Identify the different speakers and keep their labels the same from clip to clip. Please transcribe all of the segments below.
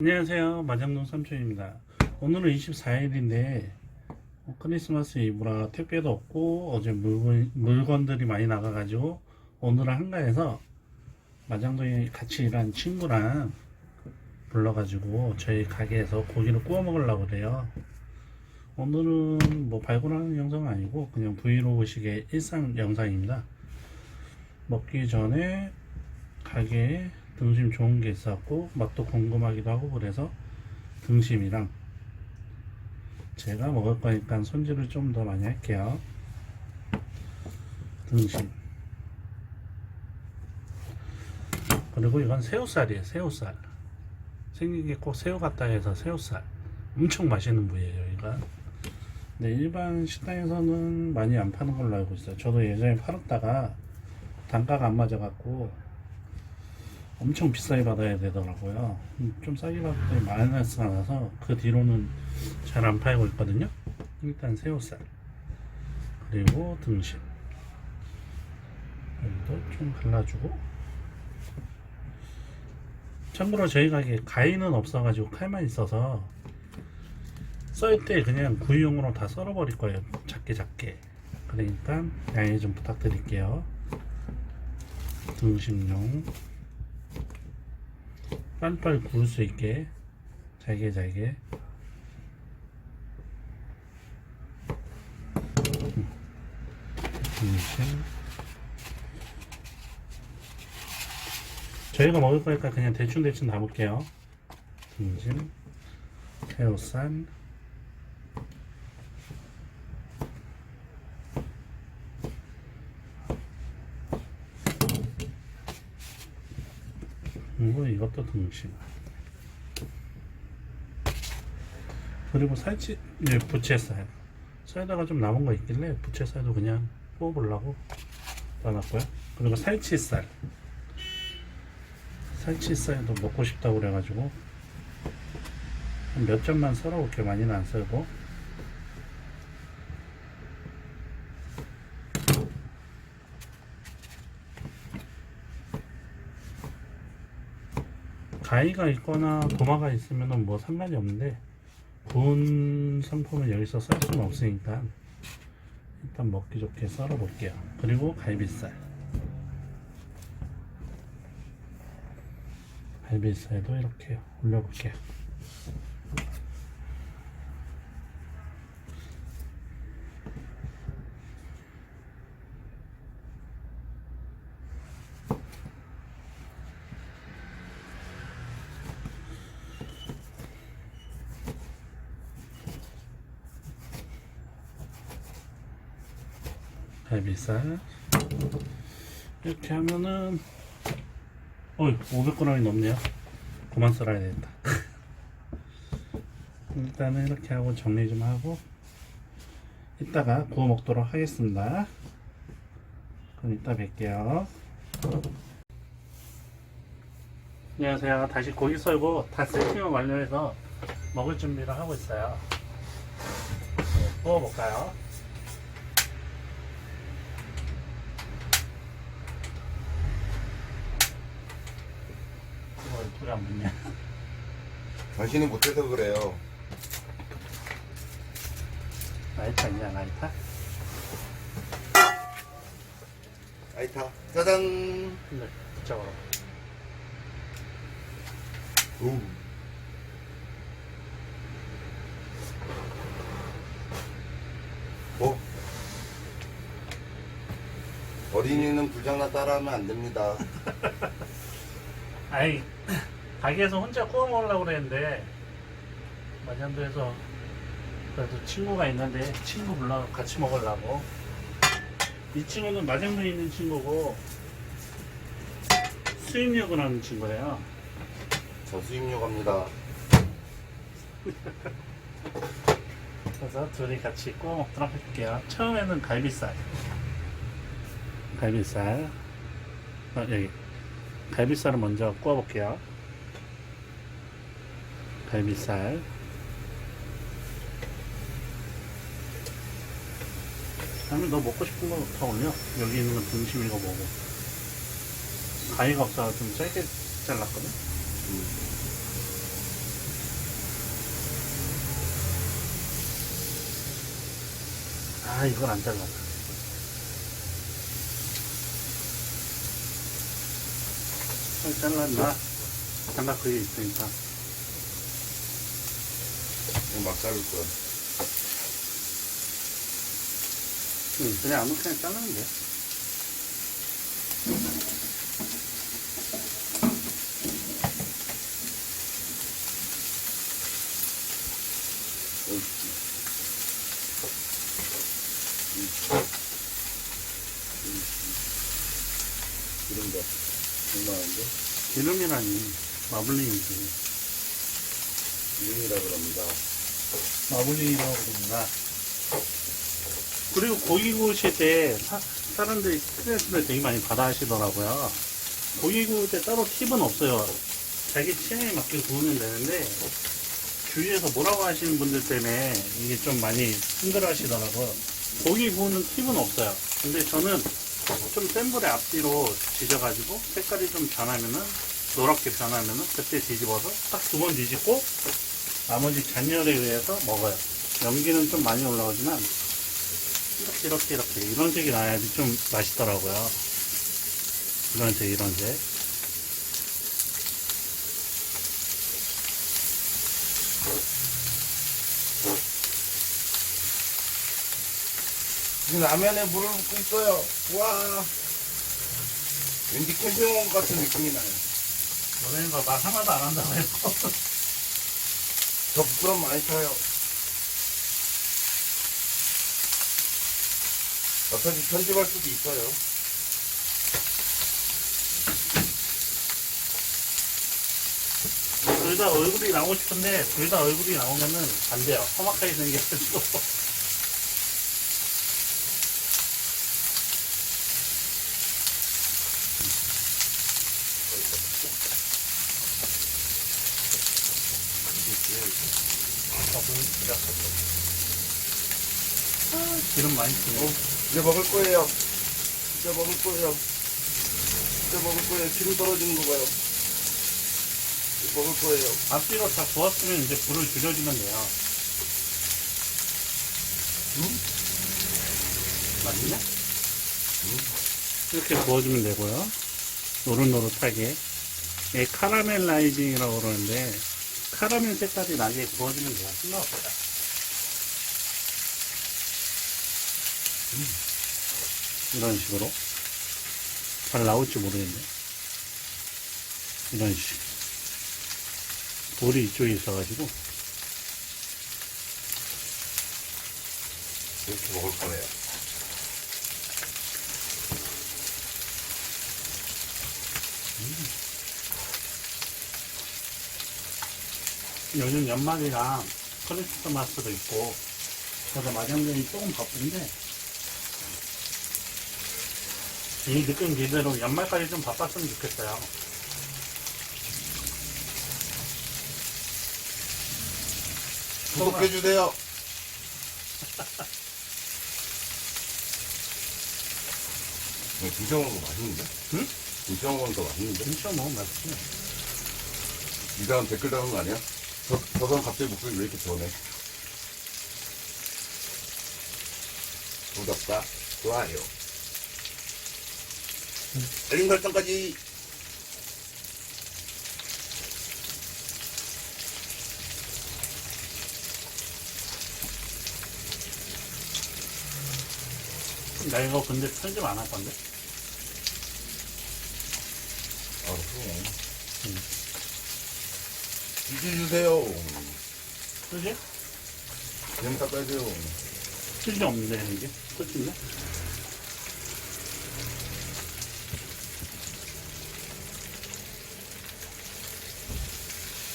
Speaker 1: 안녕하세요. 마장동 삼촌입니다. 오늘은 24일인데 크리스마스 이브라 택배도 없고 어제 물건, 물건들이 많이 나가가지고 오늘은 한가해서 마장동에 같이 일한 친구랑 불러가지고 저희 가게에서 고기를 구워 먹으려고 그래요. 오늘은 뭐 발굴하는 영상은 아니고 그냥 브이로그식의 일상 영상입니다. 먹기 전에 가게에 등심 좋은 게 있었고 맛도 궁금하기도 하고 그래서 등심이랑 제가 먹을 거니까 손질을 좀 더 많이 할게요. 등심 그리고 이건 새우살이에요. 새우살 생긴 게 꼭 새우 같다 해서 새우살 엄청 맛있는 부위예요. 이거 근데 일반 식당에서는 많이 안 파는 걸로 알고 있어요. 저도 예전에 팔았다가 단가가 안 맞아갖고 엄청 비싸게 받아야 되더라고요. 음, 좀 싸게 때 마이너스가 나서 그 뒤로는 잘 안 팔고 있거든요. 일단 새우살 그리고 등심 여기도 좀 갈라주고 참고로 저희 가게 가위는 없어가지고 칼만 있어서 썰 때 그냥 구이용으로 다 썰어버릴 거예요. 작게 작게. 그러니까 양해 좀 부탁드릴게요. 등심용 빨리빨리 구울 수 있게 잘게 잘게. 저희가 먹을 거니까 그냥 대충대충 담을게요. 등심 새우살 그리고 이것도 등심 그리고 살치 네, 부채살. 쌀다가 좀 남은 거 있길래 부채살도 그냥 뽑으려고 넣어놨고요. 그리고 살치살. 살치살도 먹고 싶다고 그래가지고 한몇 점만 썰어볼게요. 많이는 안 썰고 가위가 있거나 도마가 있으면 뭐 상관이 없는데 구운 상품은 여기서 썰 수는 없으니까 일단 먹기 좋게 썰어 볼게요. 그리고 갈비살. 갈비살도 이렇게 올려 볼게요 비살 이렇게 하면은 어이 500g이 넘네요. 그만 썰어야 되겠다. 일단은 이렇게 하고 정리 좀 하고 이따가 구워 먹도록 하겠습니다. 그럼 이따 뵐게요. 안녕하세요. 다시 고기 썰고 다 세팅을 완료해서 먹을 준비를 하고 있어요. 네, 구워 볼까요 불이 안 붙냐
Speaker 2: 당신이 못해서 그래요.
Speaker 1: 라이터 있냐 라이터?
Speaker 2: 아이타. 짜잔.
Speaker 1: 네 그쪽으로
Speaker 2: 오. 뭐? 어린이는 불장난 따라하면 안 됩니다.
Speaker 1: 아이 가게에서 혼자 구워 먹으려고 그랬는데 마장도에서 그래도 친구가 있는데 친구 불러 같이 먹으려고. 이 친구는 마장도에 있는 친구고 수입력을 하는 친구예요.
Speaker 2: 저 수입료 갑니다.
Speaker 1: 그래서 둘이 같이 구워 먹도록 할게요. 처음에는 갈비살. 갈비살. 어, 여기. 갈비살을 먼저 구워 볼게요 갈비살. 아니 너 먹고 싶은 거 더 올려. 여기 있는 건 등심 이거 먹어. 가위가 없어서 좀 짧게 잘랐거든?
Speaker 2: 음.
Speaker 1: 아 이건 안 잘라. 잘랐나? 장갑 그게 있으니까.
Speaker 2: 이거 막 자를 거야.
Speaker 1: 응, 그냥 아무렇게나 자르면 돼.
Speaker 2: 기름도 얼마인데?
Speaker 1: 기름이라니, 마블링이지.
Speaker 2: 기름이라 그럽니다.
Speaker 1: 마블링이라고 그러구나. 그리고 고기 구우실 때 사, 사람들이 스트레스를 되게 많이 받아 하시더라고요. 고기 구울 때 따로 팁은 없어요. 자기 취향에 맞게 구우면 되는데, 주위에서 뭐라고 하시는 분들 때문에 이게 좀 많이 힘들어 하시더라고요. 고기 구우는 팁은 없어요. 근데 저는 좀 센 불에 앞뒤로 지져가지고 색깔이 좀 변하면은, 노랗게 변하면은 그때 뒤집어서 딱 두 번 뒤집고 나머지 잔열에 의해서 먹어요. 연기는 좀 많이 올라오지만 이렇게 이렇게 이렇게 이런 색이 나야지 좀 맛있더라고요. 이런 색 이런 색.
Speaker 2: 지금 라면에 물을 붓고 있어요. 와. 왠지 캠핑 온것 같은 느낌이 나요.
Speaker 1: 너네는 말 하나도 안 한다고 했고
Speaker 2: 저 부끄럼 많이 타요. 어차피 편집할 수도 있어요.
Speaker 1: 둘 다 얼굴이 나오고 싶은데 둘 다 얼굴이 나오면은 안 돼요. 험악하게 생겨가지고 아, 기름 많이 쓰고
Speaker 2: 이제 먹을 거예요. 이제 먹을 거예요. 이제 먹을 거예요. 기름 떨어지는 거 봐요. 이제 먹을 거예요.
Speaker 1: 앞뒤로 다 구웠으면 이제 불을 줄여주면 돼요.
Speaker 2: 음?
Speaker 1: 맛있냐?
Speaker 2: 음?
Speaker 1: 이렇게 구워주면 되고요. 노릇노릇하게. 이 카라멜라이징이라고 그러는데, 카라멜 색깔이 나게 구워주면 돼요. 상관없어요. 이런 식으로. 잘 나올지 모르겠네. 이런 식. 볼이 이쪽에 있어가지고.
Speaker 2: 이렇게 먹을 거예요.
Speaker 1: 요즘 연말이랑 크리스마스도 있고 그래서 마장전이 조금 바쁜데 이 느낌 그대로 연말까지 좀 바빴으면 좋겠어요.
Speaker 2: 구독해주세요. 김치 먹는 거 맛있는데?
Speaker 1: 응?
Speaker 2: 김치 먹는 거 맛있는데?
Speaker 1: 김치 먹으면 맛있지.
Speaker 2: 이 사람 댓글 다는 거 아니야? 저, 저 사람 갑자기 목소리 왜 이렇게 저네? 구독과 좋아요. 알림 설정까지.
Speaker 1: 나 이거 근데 편집 안 할 건데.
Speaker 2: 아, 그럼. 지지주세요.
Speaker 1: 그지?
Speaker 2: 그냥 닦아야 돼요
Speaker 1: 틀이 없는데 이게 끝인데?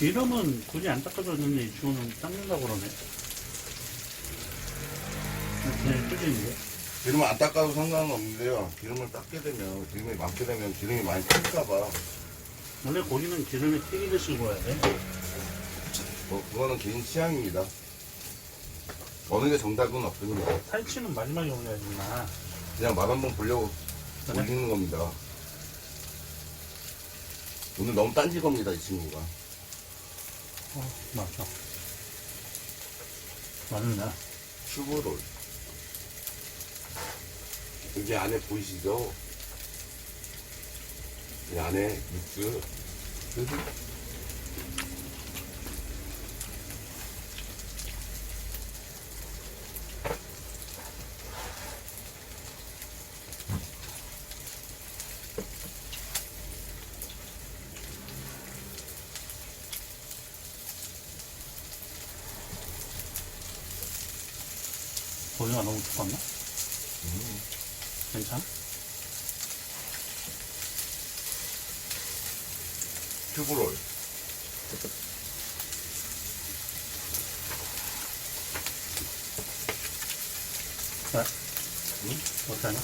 Speaker 1: 이름은 굳이 안 닦아줬는데 이 친구는 닦는다고 그러네. 그냥 뜯이는데.
Speaker 2: 기름 안 닦아도 상관은 없는데요. 기름을 닦게 되면, 기름이 많게 되면 기름이 많이 튈까봐.
Speaker 1: 원래 고기는 기름에 튀기듯이 구워야 돼.
Speaker 2: 뭐, 그거는 개인 취향입니다. 어느 게 정답은 없습니다.
Speaker 1: 살치는 마지막에 올려야지, 나.
Speaker 2: 그냥 맛 한번 보려고
Speaker 1: 그래?
Speaker 2: 올리는 겁니다. 오늘 너무 딴지 겁니다, 이 친구가.
Speaker 1: 어, 맞아. 맞네.
Speaker 2: 슈브롤. 여기 안에 보이시죠? 이 안에 육수.
Speaker 1: 고기가 너무 두껍나? 괜찮아?
Speaker 2: 큐브롤.
Speaker 1: 자, 어떠냐?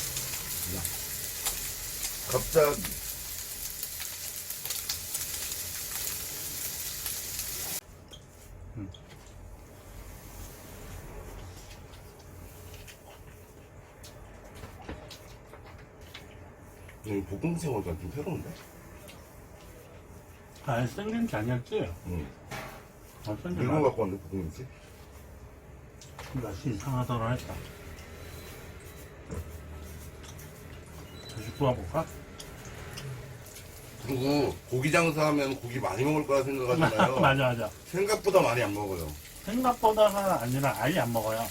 Speaker 2: 갑자기. 이 볶음새우가 좀 새로운데?
Speaker 1: 아, 게 아니었지?
Speaker 2: 응.
Speaker 1: 아, 생긴
Speaker 2: 일본
Speaker 1: 맛,
Speaker 2: 갖고 왔는데 볶음새?
Speaker 1: 맛이 이상하더라 했다. 다시 구워볼까?
Speaker 2: 그리고 고기 장사하면 고기 많이 먹을 거라 생각하잖아요.
Speaker 1: 맞아, 맞아.
Speaker 2: 생각보다 많이 안 먹어요.
Speaker 1: 생각보다가 아니라 아예 안 먹어요.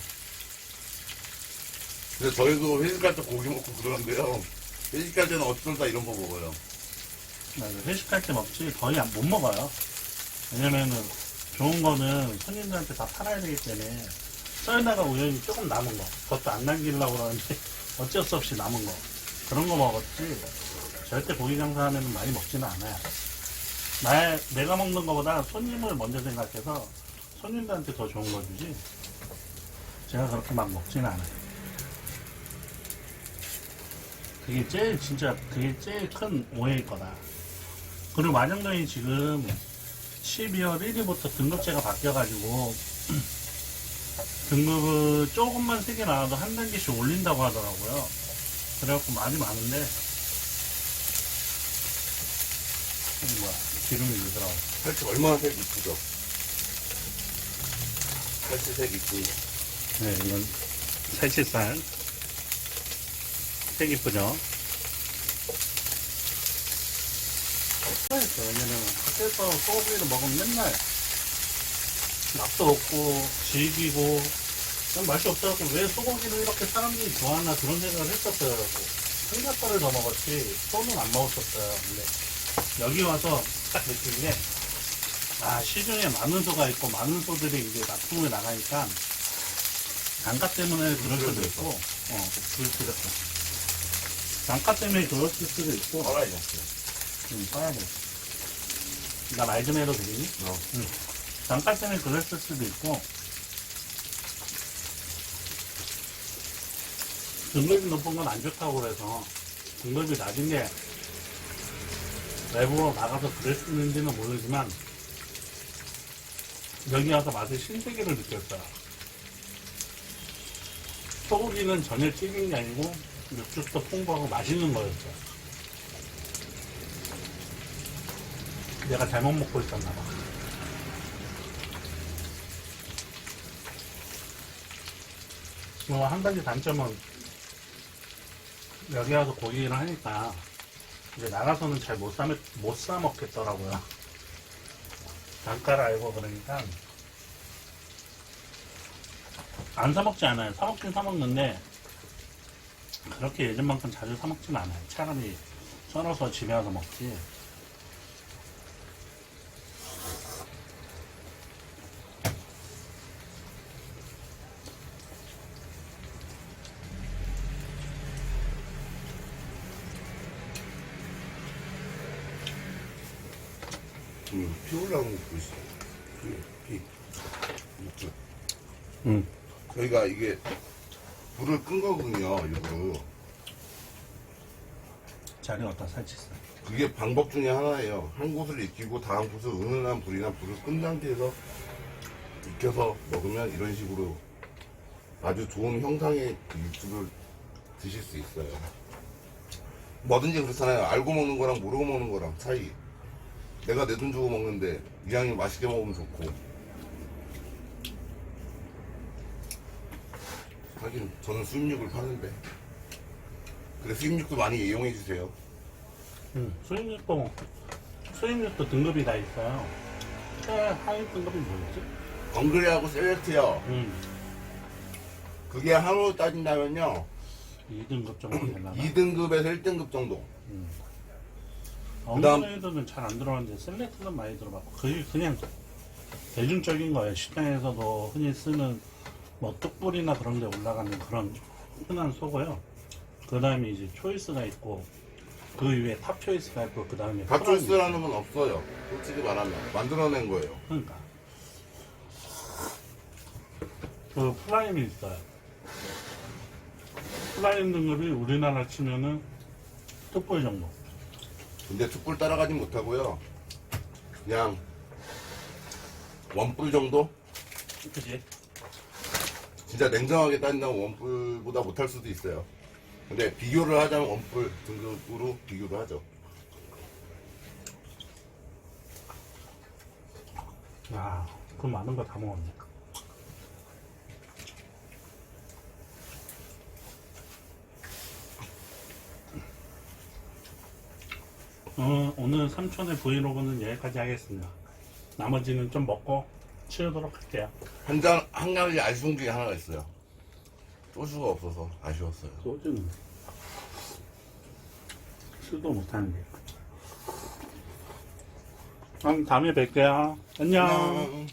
Speaker 2: 근데 저희도 회식할 때 고기 먹고 그러는데요. 회식할 때는 어쩌다 이런 거 먹어요.
Speaker 1: 맞아. 회식할 때 먹지 거의 안, 못 먹어요. 왜냐면은 좋은 거는 손님들한테 다 팔아야 되기 때문에 썰다가 우연히 조금 남은 거 그것도 안 남기려고 그러는데 어쩔 수 없이 남은 거 그런 거 먹었지 절대 고기 장사하면 많이 먹지는 않아요. 나, 내가 먹는 거보다 손님을 먼저 생각해서 손님들한테 더 좋은 거 주지 제가 그렇게 막 먹지는 않아요. 그게 제일 진짜 그게 제일 큰 오해일 거다. 그리고 마정동이 지금 12월 1일부터 등급제가 바뀌어가지고 등급을 조금만 세게 나와도 한 단계씩 올린다고 하더라고요. 그래갖고 많이 많은데 이게 뭐야 기름이 늘더라고.
Speaker 2: 살치 얼마나 색 이쁘죠? 살치 색 이쁘죠?
Speaker 1: 네 이건 살치살 색 이쁘죠? 그랬어 왜냐면 학교에서 소고기를 먹으면 맨날 맛도 없고 질기고 난 맛이 없어갖고 왜 소고기를 이렇게 사람들이 좋아하나 그런 생각을 했었어요. 삼겹살을 더 먹었지 소는 안 먹었었어요. 근데 여기 와서 딱 느낀 게 아, 시중에 많은 소가 있고 많은 소들이 이제 납품을 나가니까 단가 때문에 그럴 수도 있고 어, 그럴 수도 있고 단가 때문에 그럴 수도 있고
Speaker 2: 알아야겠어요.
Speaker 1: 응, 써야 돼. 나 말 좀 해도 되겠니?
Speaker 2: 어.
Speaker 1: 응. 단가 때문에 그랬을 수도 있고, 등급이 높은 건 안 좋다고 그래서, 등급이 낮은 게 외부로 나가서 그랬는지는 모르지만, 여기 와서 맛의 신세계를 느꼈어요. 소고기는 전혀 튀긴 게 아니고, 육즙도 풍부하고 맛있는 거였어요. 내가 잘못 먹고 있었나 봐. 뭐, 한 가지 단점은, 여기 와서 고기를 하니까, 이제 나가서는 잘못 사, 못사 먹겠더라고요. 단가를 알고 그러니까, 안 사 먹지 않아요. 사 먹긴 사 먹는데, 그렇게 예전만큼 자주 사 먹진 않아요. 차라리 썰어서 집에 와서 먹지.
Speaker 2: 음, 피 올라오는 거 보이시죠? 피, 피.
Speaker 1: 응.
Speaker 2: 저희가 이게 불을 끈 거거든요, 일부러.
Speaker 1: 자리 어디다 살치어
Speaker 2: 그게 방법 중에 하나예요. 한 곳을 익히고 다음 곳을 은은한 불이나 불을 끈 상태에서 익혀서 먹으면 이런 식으로 아주 좋은 형상의 그 육즙을 드실 수 있어요. 뭐든지 그렇잖아요. 알고 먹는 거랑 모르고 먹는 거랑 차이. 내가 내 돈 주고 먹는데 이왕이 맛있게 먹으면 좋고. 하긴 저는 수입육을 파는데. 그래 수입육도 많이 이용해 주세요.
Speaker 1: 음, 수입육도 수입육도 등급이 다 있어요. 최 하위 등급이 뭐였지?
Speaker 2: 엉그레하고 셀렉트요.
Speaker 1: 음,
Speaker 2: 그게 한우로 따진다면요.
Speaker 1: 2등급 정도 되나 봐.
Speaker 2: 2등급에서 1등급 정도.
Speaker 1: 어느 애들은 잘 안 들어가는데 셀렉트는 많이 들어봤고 그게 그냥 대중적인 거예요. 식당에서도 흔히 쓰는 뭐 뚝불이나 그런 데 올라가는 그런 흔한 소고요. 그 다음에 이제 초이스가 있고 그 위에 탑 초이스가 있고 그 다음에
Speaker 2: 갓초이스라는 건 없어요. 솔직히 말하면 만들어낸 거예요.
Speaker 1: 그러니까 그 프라임이 있어요. 프라임 등급이 우리나라 치면은 뚝불 정도.
Speaker 2: 근데 툭불 따라가진 못하고요. 그냥 원뿔 정도?
Speaker 1: 그지?
Speaker 2: 진짜 냉정하게 따진다면 원뿔보다 못할 수도 있어요. 근데 비교를 하자면 원뿔 등급으로 비교를 하죠.
Speaker 1: 야, 그 많은 거 다 먹었네. 어, 오늘 삼촌의 브이로그는 여기까지 하겠습니다. 나머지는 좀 먹고 치우도록 할게요.
Speaker 2: 한 장, 한 가지 아쉬운 게 하나가 있어요. 소주가 없어서 아쉬웠어요.
Speaker 1: 소주는 술도 못하는데. 그럼 다음에 뵐게요. 안녕.
Speaker 2: 안녕.